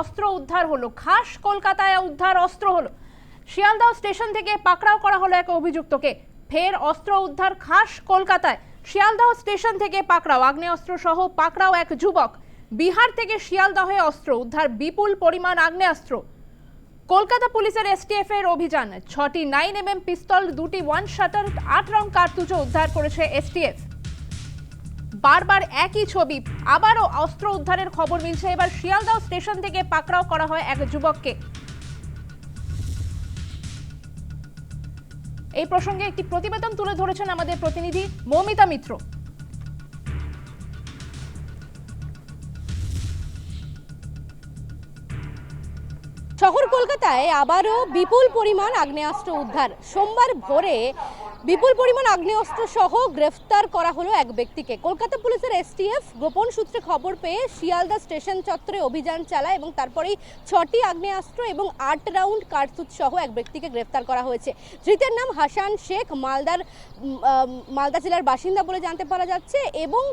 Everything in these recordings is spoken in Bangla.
অস্ত্র উদ্ধার হলো, খাস কলকাতায় উদ্ধার অস্ত্র হলো। শিয়ালদহ স্টেশন থেকে পাকড়াও করা হলো এক অভিযুক্তকে। ফের অস্ত্র উদ্ধার খাস কলকাতায়। শিয়ালদহ স্টেশন থেকে পাকড়াও আগ্নেয়াস্ত্র সহ পাকড়াও এক যুবক। বিহার থেকে শিয়ালদহে অস্ত্র উদ্ধার, বিপুল পরিমাণ আগ্নেয়াস্ত্র। কলকাতা পুলিশের এসটিএফ এর অভিযান, ছটি নাইন এম পিস্তল, দুটি ওয়ান শাটার আট রং কার্তুজও উদ্ধার করেছে এসটিএফ। বারবার একই ছবি। আবারও অস্ত্র উদ্ধারের খবর মিলছে। এবার শিয়ালদহ স্টেশন থেকে পাকড়াও করা হয় এক যুবককে। এই প্রসঙ্গে একটি প্রতিবেদন তুলে ধরেছেন আমাদের প্রতিনিধি মৌমিতা মিত্র। শহর কলকাতায় আবারও বিপুল পরিমাণ আগ্নেয়াস্ত্র উদ্ধার। সোমবার ভোরে বিপুল পরিমাণ আগ্নেয়াস্ত্র সহ গ্রেফতার করা হলো এক ব্যক্তিকে। কলকাতা পুলিশের এসটিএফ গোপন সূত্রে খবর পেয়ে শিয়ালদা স্টেশন চত্বরে অভিযান চালায় এবং তারপরেই ছটি আগ্নেয়াস্ত্র এবং আট রাউন্ড কার্তুজ সহ এক ব্যক্তিকে গ্রেফতার করা হয়েছে। ধৃতের নাম হাসান শেখ, মালদার মালদা জেলার বাসিন্দা বলে জানতে পারা যাচ্ছে এবং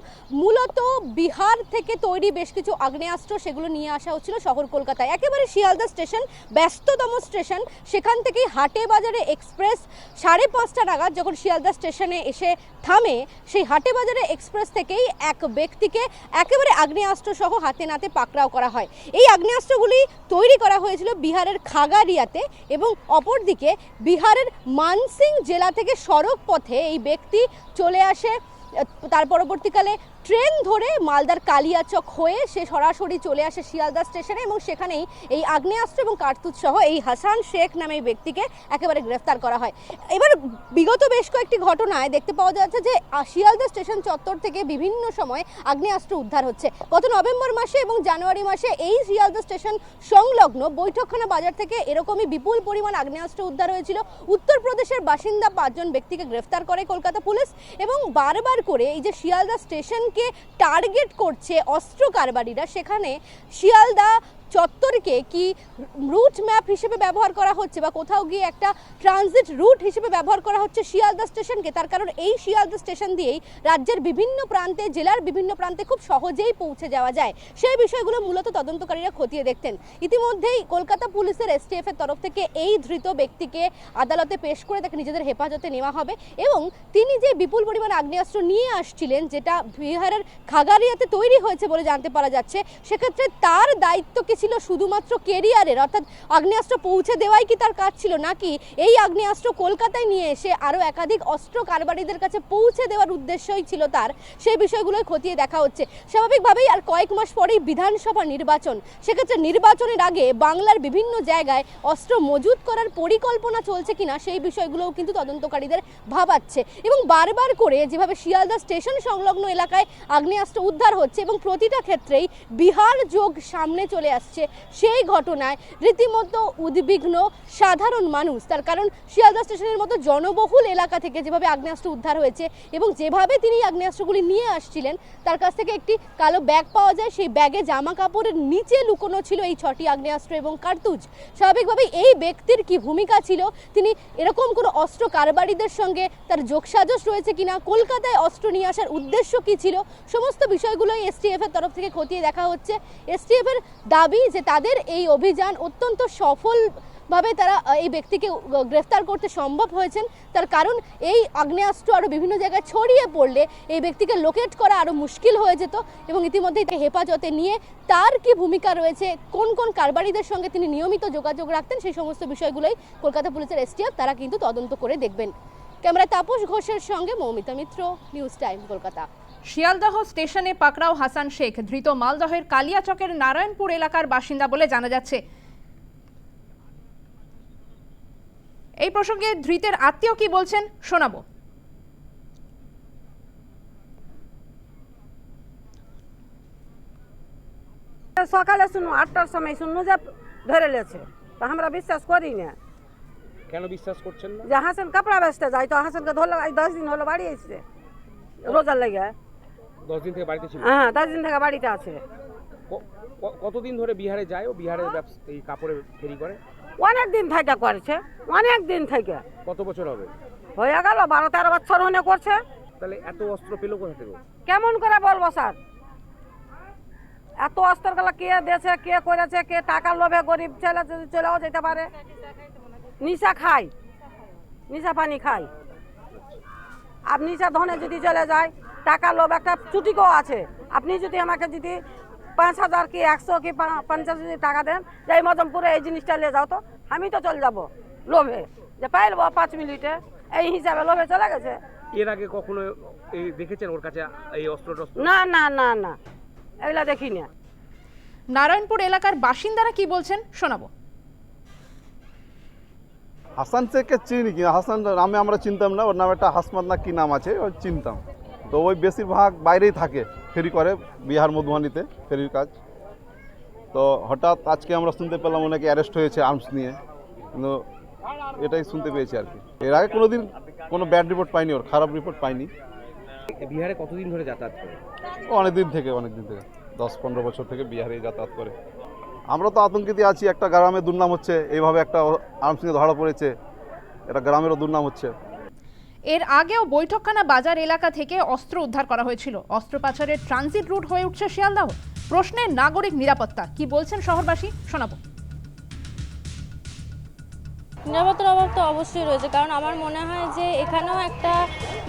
মূলত বিহার থেকে তৈরি বেশ কিছু আগ্নেয়াস্ত্র সেগুলো নিয়ে আসা হচ্ছিল শহর কলকাতায়। একেবারে শিয়ালদা স্টেশন, ব্যস্ততম স্টেশন। সেখান থেকেই হাটে বাজারে এক্সপ্রেস সাড়ে পাঁচটা নাগাদ যখন শিয়ালদা স্টেশনে এসে থামে, সেই হাটে বাজারে এক্সপ্রেস থেকেই এক ব্যক্তিকে একেবারে আগ্নেয়াস্ত্র সহ হাতে নাতে পাকড়াও করা হয়। এই আগ্নেয়াস্ত্রগুলি তৈরি করা হয়েছিল বিহারের খাগারিয়াতে এবং অপরদিকে বিহারের মানসিং জেলা থেকে সড়ক পথে এই ব্যক্তি চলে আসে। তার পরবর্তীকালে ট্রেন ধরে মালদার কালিয়াচক হয়ে সে সরাসরি চলে আসে শিয়ালদা স্টেশনে এবং সেখানেই এই আগ্নেয়াস্ত্র এবং কার্তুজ সহ এই হাসান শেখ নামে এই ব্যক্তিকে একেবারে গ্রেফতার করা হয়। এবার বিগত বেশ কয়েকটি ঘটনায় দেখতে পাওয়া যাচ্ছে যে শিয়ালদা স্টেশন চত্বর থেকে বিভিন্ন সময় আগ্নেয়াস্ত্র উদ্ধার হচ্ছে। গত নভেম্বর মাসে এবং জানুয়ারি মাসে এই শিয়ালদা স্টেশন সংলগ্ন বৈঠকখানা বাজার থেকে এরকমই বিপুল পরিমাণ আগ্নেয়াস্ত্র উদ্ধার হয়েছিল। উত্তরপ্রদেশের বাসিন্দা পাঁচজন ব্যক্তিকে গ্রেফতার করে কলকাতা পুলিশ এবং বারবার করে এই যে শিয়ালদা টার্গেট করছে অস্ত্র কারবারিরা সেখানে শিয়ালদা চত্বরকে কি রুট ম্যাপ হিসেবে ব্যবহার করা হচ্ছে বা কোথাও গিয়ে একটা ট্রানজিট রুট হিসেবে ব্যবহার করা হচ্ছে শিয়ালদা স্টেশনকে? তার কারণ এই শিয়ালদা স্টেশন দিয়েই রাজ্যের বিভিন্ন প্রান্তে, জেলার বিভিন্ন প্রান্তে খুব সহজেই পৌঁছে যাওয়া যায়। সেই বিষয়গুলো মূলত তদন্তকারীরা খতিয়ে দেখতেন। ইতিমধ্যেই কলকাতা পুলিশের এসটিএফ এর তরফ থেকে এই ধৃত ব্যক্তিকে আদালতে পেশ করে তাকে নিজেদের হেফাজতে নেওয়া হবে এবং তিনি যে বিপুল পরিমাণ আগ্নেয়াস্ত্র নিয়ে আসছিলেন, যেটা বিহারের খাগারিয়াতে তৈরি হয়েছে বলে জানতে পারা যাচ্ছে, সেক্ষেত্রে তার দায়িত্ব কি ছিল শুধুমাত্র কেরিয়ারের, অর্থাৎ আগ্নেয়াস্ত্র পৌঁছে দেওয়াই কি তার কাজ ছিল? নাকি এই আগ্নেয়াস্ত্র কলকাতায় নিয়ে এসে আরও একাধিক অস্ত্র কারবারিদের কাছে পৌঁছে দেওয়ার উদ্দেশ্যই ছিল তার? সেই বিষয়গুলোই খতিয়ে দেখা হচ্ছে। স্বাভাবিকভাবেই আর কয়েক মাস পরেই বিধানসভা নির্বাচন। সেক্ষেত্রে নির্বাচনের আগে বাংলার বিভিন্ন জায়গায় অস্ত্র মজুত করার পরিকল্পনা চলছে কিনা সেই বিষয়গুলোও কিন্তু তদন্তকারীদের ভাবাচ্ছে। এবং বারবার করে যেভাবে শিয়ালদা স্টেশন সংলগ্ন এলাকায় আগ্নেয়াস্ত্র উদ্ধার হচ্ছে এবং প্রতিটা ক্ষেত্রেই বিহার যোগ সামনে চলে আসছে। সেই ঘটনায় রীতিমতো উদ্বিগ্ন সাধারণ মানুষ। তার কারণ শিয়ালদা স্টেশনের মতো জনবহুল এলাকা থেকে যেভাবে আগ্নেয়াস্ত্র উদ্ধার হয়েছে এবং যেভাবে তিনি আগ্নেয়াস্ত্রগুলি নিয়ে আসছিলেন, তার কাছ থেকে একটি কালো ব্যাগ পাওয়া যায়। সেই ব্যাগে জামা কাপড়ের নিচে লুকোনো ছিল এই ছটি আগ্নেয়াস্ত্র এবং কার্তুজ। স্বাভাবিকভাবেই এই ব্যক্তির কি ভূমিকা ছিল? তিনি এরকম কোনো অস্ত্র কারবারিদের সঙ্গে তার যোগসাজশ রয়েছে কিনা? কলকাতায় অস্ত্র নিয়ে আসার উদ্দেশ্য কি ছিল? সমস্ত বিষয়গুলোই এসটিএফ এর তরফ থেকে খতিয়ে দেখা হচ্ছে। এসটিএফ এর দাবি যে তাদের এই অভিযান অত্যন্ত সফল ভাবে তারা এই ব্যক্তিকে গ্রেফতার করতে সম্ভব হয়েছেন। তার কারণ এই আগ্নেয়াস্ত্র আরও বিভিন্ন জায়গায় ছড়িয়ে পড়লে এই ব্যক্তিকে লোকেট করা আরও মুশকিল হয়ে যেত এবং ইতিমধ্যেই হেফাজতে নিয়ে তার কি ভূমিকা রয়েছে, কোন কোন কারবারিদের সঙ্গে তিনি নিয়মিত যোগাযোগ রাখতেন, সেই সমস্ত বিষয়গুলোই কলকাতা পুলিশের এসটিএফ, তারা কিন্তু তদন্ত করে দেখবেন। ক্যামেরা তাপস ঘোষের সঙ্গে মৌমিতা মিত্র নিউজ টাইম কলকাতা। শিয়ালদহ স্টেশনে পাকড়াও হাসান শেখ ধৃত মালদহের কালিয়াচকের নারায়ণপুর এলাকার বাসিন্দা বলে জানা যাচ্ছে। এই প্রসঙ্গে ধৃতের আত্মীয় কি বলছেন শোনাবো। সকালে শুনু আটটার সময় শুনু যে ধরে লেছে। তো আমরা বিশ্বাস করি না। কেন বিশ্বাস করছেন না? যে হাসান কাপড়া বেচতে তো হাসানকে ধরলো এই দশ দিন হলো বাড়ি এসছে। রোজার লেগে। দশ দিন থেকে বাড়িতে ছিল? হ্যাঁ দশ দিন থেকে বাড়িতে আছে। কতদিন ধরে বিহারে যায় ও? বিহারের এই কাপড়ের ফেরি করে? অনেক দিন থেকে করছে অনেক দিন থেকে। কত বছর হবে? হয়ে গেল বারো তেরো বছর হনে করছে। তাহলে এত অস্ত্র পেল কোথা থেকে? কেমন করে বলব স্যার? এত অস্ত্রগুলো কে দিয়েছে কে করেছে কে টাকার লোভে গরিব ছেলে যদি চলেও যেতে পারে? নিশা খাই নিশা পানি খাই আর নিশা ধনে যদি চলে যায় টাকা লোভ একটা চুটিকও আছে। আপনি যদি আমাকে যদি পাঁচ হাজার কি একশো কি পঞ্চাশ যদি টাকা দেন যে এই মজমপুরে এই জিনিসটা নিয়ে যাও তো আমি তো চলে যাব লোভে। যে পাই পাইলব পাঁচ মিনিটে এই হিসাবে লোভে চলে গেছে। এর আগে কখনো এই দেখেছেন ওর কাছে এই অস্ত্র না না না না। এগুলা দেখি না নারায়ণপুর এলাকার বাসিন্দারা কি বলছেন শোনাবো। হাসান শেখকে চিনি কি হাসান নামে আমরা চিনতাম না ওর নামে একটা হাসমাত না কি নাম আছে ওই চিনতাম। তো ওই বেশিরভাগ বাইরেই থাকে ফেরি করে বিহার মধুবানিতে ফেরির কাজ। তো হঠাৎ আজকে আমরা শুনতে পেলাম ওনাকে অ্যারেস্ট হয়েছে আর্মস নিয়ে। কিন্তু এটাই শুনতে পেয়েছি আর কি। এর আগে কোনো দিন কোনো ব্যাড রিপোর্ট পাইনি ওর খারাপ রিপোর্ট পাইনি। বিহারে কতদিন ধরে যাতায়াত করে? অনেক দিন থেকে অনেক দিন থেকে দশ পনেরো বছর থেকে বিহারে যাতায়াত করে। আমরা তো আতঙ্কিত আছি, একটা গ্রামে দুর্নাম হচ্ছে, এইভাবে একটা আর্মস নিয়ে ধরা পড়েছে, এটা গ্রামেরও দুর্নাম হচ্ছে। এর আগেও বৈঠকখানা বাজার এলাকা থেকে অস্ত্র উদ্ধার করা হয়েছিল। অস্ত্র পাচারের ট্রানজিট রুট হয়ে উঠছে শিয়ালদাহ। প্রশ্নে নাগরিক নিরাপত্তা, কি বলছেন শহরবাসী? শোনাবো। নিরাপত্তার অভাব তো অবশ্যই রয়েছে। কারণ আমার মনে হয় যে এখানেও একটা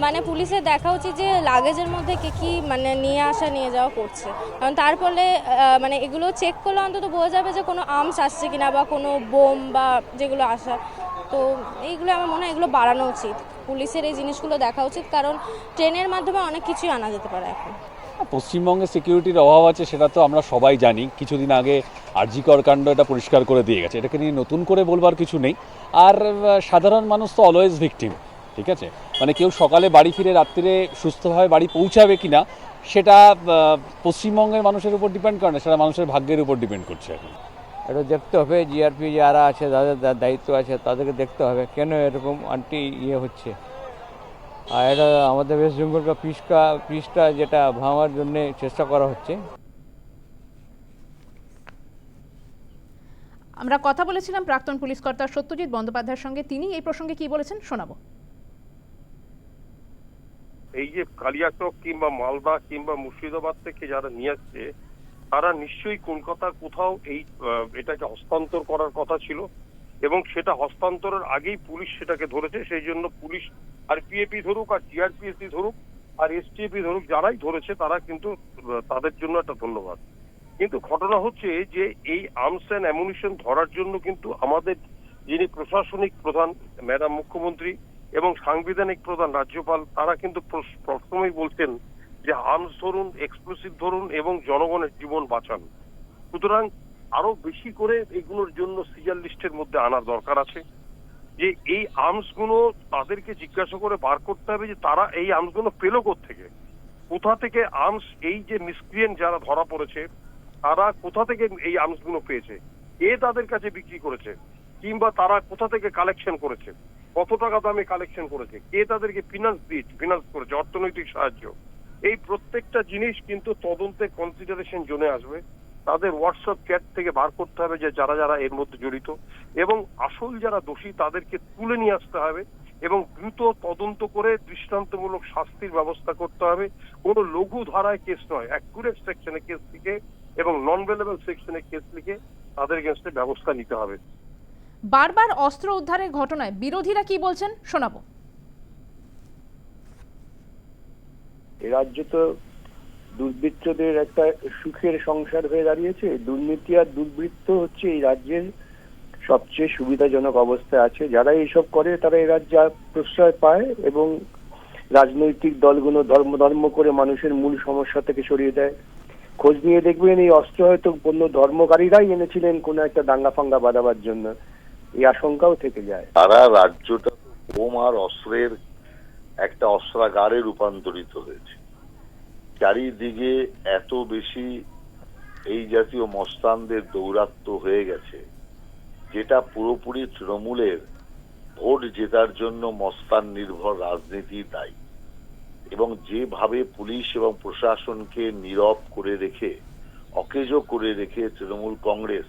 মানে পুলিশের দেখা উচিত যে লাগেজের মধ্যে কে কি মানে নিয়ে আসা, নিয়ে যাওয়া করছে। কারণ তার ফলে মানে এগুলো চেক করলে অন্তত বোঝা যাবে যে কোনো আর্মস আসছে কিনা বা কোনো বোম বা যেগুলো আসা। তো এইগুলো আমার মনে হয় এগুলো বাড়ানো উচিত। পুলিশের এই জিনিসগুলো দেখা উচিত। কারণ ট্রেনের মাধ্যমে অনেক কিছুই আনা যেতে পারে এখন। পশ্চিমবঙ্গে সিকিউরিটির অভাব আছে, সেটা তো আমরা সবাই জানি। কিছুদিন আগে আরজিকর কাণ্ড এটা পরিষ্কার করে দিয়ে গেছে। এটাকে নিয়ে নতুন করে বলবার কিছু নেই। আর সাধারণ মানুষ তো অলওয়েজ ভিকটিম ঠিক আছে? মানে কেউ সকালে বাড়ি ফিরে রাত্রিরে সুস্থভাবে বাড়ি পৌঁছাবে কি না সেটা পশ্চিমবঙ্গের মানুষের উপর ডিপেন্ড করে না, সেটা মানুষের ভাগ্যের উপর ডিপেন্ড করছে এখন। এটা দেখতে হবে জিআরপি যারা আছে, যাদের দায়িত্ব আছে, তাদেরকে দেখতে হবে কেন এরকম আন্টি ইয়ে হচ্ছে। আর এটা আমাদের ওয়েস্ট বেঙ্গলটা পিসটা পিসটা যেটা ভাঙার জন্য চেষ্টা করা হচ্ছে। আমরা কথা বলেছিলাম প্রাক্তন পুলিশ কর্তা সত্যজিৎ বন্দ্যোপাধ্যায়ের সঙ্গে। তিনি এই প্রসঙ্গে কি বলেছেন? শোনাবো। এই যে কালিয়াচক কিংবা মালদা কিংবা মুর্শিদাবাদ থেকে যারা নিয়ে আসছে তারা নিশ্চয়ই কলকাতার কোথাও এই এটাকে হস্তান্তর করার কথা ছিল। এবং সেটা হস্তান্তরের আগেই পুলিশ সেটাকে ধরেছে, সেই জন্য পুলিশ আর পিএপি ধরুক আর জিআরপিএসি ধরুক আর এসটিএপি ধরুক, যারাই ধরেছে তারা কিন্তু তাদের জন্য একটা ধন্যবাদ। কিন্তু ঘটনা হচ্ছে যে এই আর্মস অ্যান্ড অ্যামুনিশন ধরার জন্য কিন্তু আমাদের যিনি প্রশাসনিক প্রধান ম্যাডাম মুখ্যমন্ত্রী এবং সাংবিধানিক প্রধান রাজ্যপাল, তারা কিন্তু প্রথমেই বলছেন যে আর্মস ধরুন এক্সপ্লোসিভ ধরুন এবং জনগণের জীবন বাঁচান। সুতরাং আরও বেশি করে এগুলোর জন্য সিজার লিস্টের মধ্যে আনার দরকার আছে। যে এই আর্মসগুলো তাদেরকে জিজ্ঞাসা করে বার করতে হবে যে তারা এই আর্মসগুলো পেল থেকে কোথা থেকে আর্মস এই যে মিসক্রিয়েন্ট যারা ধরা পড়েছে, তারা কোথা থেকে এই আর্মসগুলো পেয়েছে? কে তাদের কাছে বিক্রি করেছে? কিংবা তারা কোথা থেকে কালেকশন করেছে? কত টাকা দামে কালেকশন করেছে? কে তাদেরকে ফিনান্স দিয়েছে ফিনান্স করেছে, অর্থনৈতিক সাহায্য? এই প্রত্যেকটা জিনিস কিন্তু তদন্তে কনসিডারেশন জোনে আসবে। তাদের হোয়াটসঅ্যাপ চ্যাট থেকে বার করতে হবে যে যারা যারা এর মধ্যে জড়িত। এবং আসল যারা দোষী তাদেরকে তুলে নিয়ে আসতে হবে এবং দ্রুত তদন্ত করে দৃষ্টান্তমূলক শাস্তির ব্যবস্থা করতে হবে। কোনো লঘু ধারায় কেস নয় অ্যাকুরেট সেকশনে কেস লিখে এবং নন ভেলেবল সেকশনে কেস লিখে তাদের এগেনস্টে ব্যবস্থা নিতে হবে। বারবার অস্ত্র উদ্ধারের ঘটনায় বিরোধীরা কি বলছেন? শোনাবো। এ রাজ্য তো দুর্বৃত্তদের একটা সুখের সংসার হয়ে দাঁড়িয়েছে। দুর্নীতি আর দুর্বৃত্ত হচ্ছে এই রাজ্যের সবচেয়ে সুবিধাজনক অবস্থায় আছে। যারা এইসব করে, তারা এই রাজ্যে প্রশ্রয় পায় এবং রাজনৈতিক দলগুলো ধর্ম ধর্ম করে মানুষের মূল সমস্যা থেকে সরিয়ে দেয়। খোঁজ নিয়ে দেখবেন এই অস্ত্র হয়তো অন্য ধর্মকারীরাই এনেছিলেন কোনো একটা দাঙ্গা ফাঙ্গা বাঁধাবার জন্য। এই আশঙ্কাও থেকে যায়। তারা রাজ্যটা বোম আর অস্ত্রের একটা অস্ত্রাগারে রূপান্তরিত হয়েছে। চারিদিকে এত বেশি এই জাতীয় মস্তানদের দৌরাত্ম্য হয়ে গেছে, যেটা পুরোপুরি তৃণমূলের ভোট জেতার জন্য মস্তান নির্ভর রাজনীতি দায়ী এবং যেভাবে পুলিশ এবং প্রশাসনকে নীরব করে রেখে, অকেজো করে রেখে তৃণমূল কংগ্রেস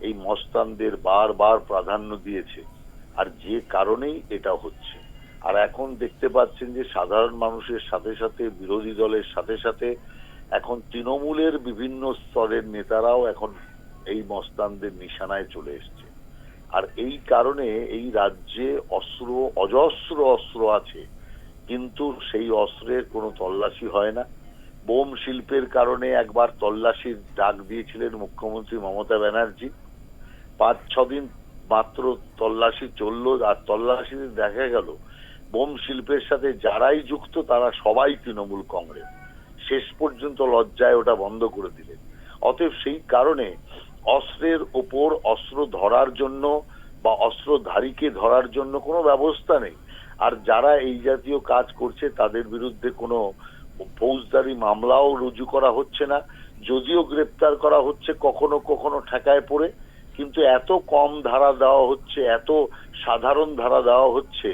এই মস্তানদের বারবার প্রাধান্য দিয়েছে, আর যে কারণেই এটা হচ্ছে। আর এখন দেখতে পাচ্ছেন যে সাধারণ মানুষের সাথে সাথে, বিরোধী দলের সাথে সাথে এখন তৃণমূলের বিভিন্ন স্তরের নেতারাও এখন এই মস্তানদের নিশানায় চলে এসছে। আর এই কারণে এই রাজ্যে অস্ত্র, অজস্র অস্ত্র আছে, কিন্তু সেই অস্ত্রের কোনো তল্লাশি হয় না। বোম শিল্পের কারণে একবার তল্লাশির ডাক দিয়েছিলেন মুখ্যমন্ত্রী মমতা ব্যানার্জি। পাঁচ, ছদিন মাত্র তল্লাশি চলল, আর তল্লাশিতে দেখা গেল বোম শিল্পের সাথে যারাই যুক্ত, তারা সবাই তৃণমূল কংগ্রেস। শেষ পর্যন্ত লজ্জায় ওটা বন্ধ করে দিলেন অতএব সেই কারণে অস্ত্রের ওপর অস্ত্র ধরার জন্য বা অস্ত্রধারীকে ধরার জন্য কোনো ব্যবস্থা নেই। আর যারা এই জাতীয় কাজ করছে, তাদের বিরুদ্ধে কোনো ফৌজদারি মামলাও রুজু করা হচ্ছে না। যদিও গ্রেপ্তার করা হচ্ছে কখনো কখনো ঠেকায় পড়ে, কিন্তু এত কম ধারা দেওয়া হচ্ছে, এত সাধারণ ধারা দেওয়া হচ্ছে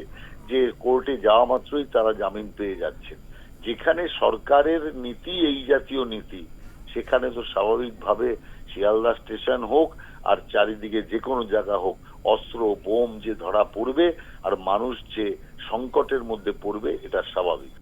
যে কোর্টে যাওয়া মাত্রই তারা জামিন পেয়ে যাচ্ছেন। যেখানে সরকারের নীতি, এই জাতীয় নীতি, সেখানে তো স্বাভাবিকভাবে শিয়ালদা স্টেশন হোক আর চারিদিকে যে কোনো জায়গা হোক, অস্ত্র, বোম যে ধরা পড়বে আর মানুষ যে সংকটের মধ্যে পড়বে, এটা স্বাভাবিক।